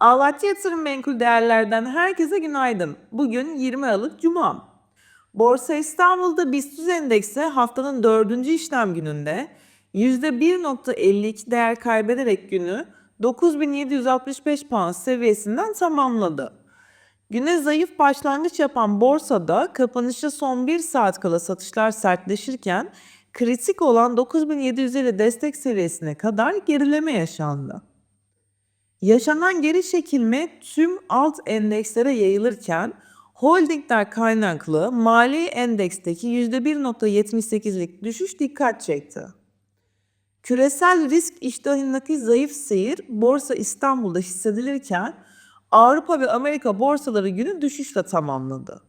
Ağlatçı Yatırım Menkul Değerler'den herkese günaydın. Bugün 20 Aralık Cuma. Borsa İstanbul'da BIST endeksi haftanın dördüncü işlem gününde %1.52 değer kaybederek günü 9765 puan seviyesinden tamamladı. Güne zayıf başlangıç yapan borsada kapanışa son 1 saat kala satışlar sertleşirken kritik olan 9750 destek seviyesine kadar gerileme yaşandı. Yaşanan geri çekilme tüm alt endekslere yayılırken holdingler kaynaklı mali endeksteki %1.78'lik düşüş dikkat çekti. Küresel risk iştahındaki zayıf seyir Borsa İstanbul'da hissedilirken Avrupa ve Amerika borsaları günü düşüşle tamamladı.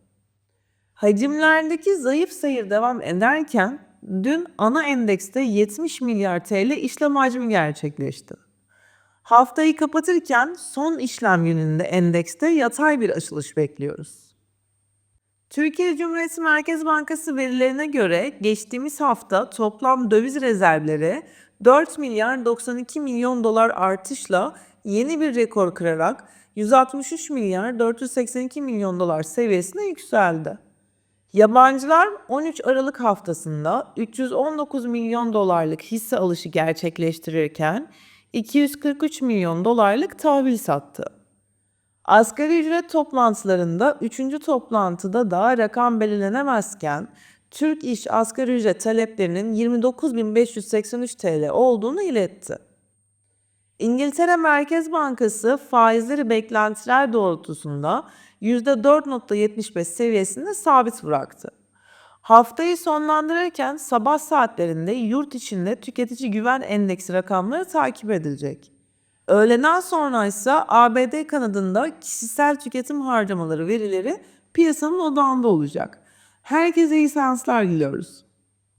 Hacimlerdeki zayıf seyir devam ederken dün ana endekste 70 milyar TL işlem hacmi gerçekleşti. Haftayı kapatırken son işlem gününde endekste yatay bir açılış bekliyoruz. Türkiye Cumhuriyeti Merkez Bankası verilerine göre geçtiğimiz hafta toplam döviz rezervleri 4 milyar 92 milyon dolar artışla yeni bir rekor kırarak 163 milyar 482 milyon dolar seviyesine yükseldi. Yabancılar 13 Aralık haftasında 319 milyon dolarlık hisse alışı gerçekleştirirken 243 milyon dolarlık tahvil sattı. Asgari ücret toplantılarında 3. toplantıda da rakam belirlenemezken Türk İş asgari ücret taleplerinin 29.583 TL olduğunu iletti. İngiltere Merkez Bankası faizleri beklentiler doğrultusunda %4.75 seviyesinde sabit bıraktı. Haftayı sonlandırırken sabah saatlerinde yurt içinde tüketici güven endeksi rakamları takip edilecek. Öğleden sonra ise ABD kanadında kişisel tüketim harcamaları verileri piyasanın odağında olacak. Herkese iyi seanslar diliyoruz.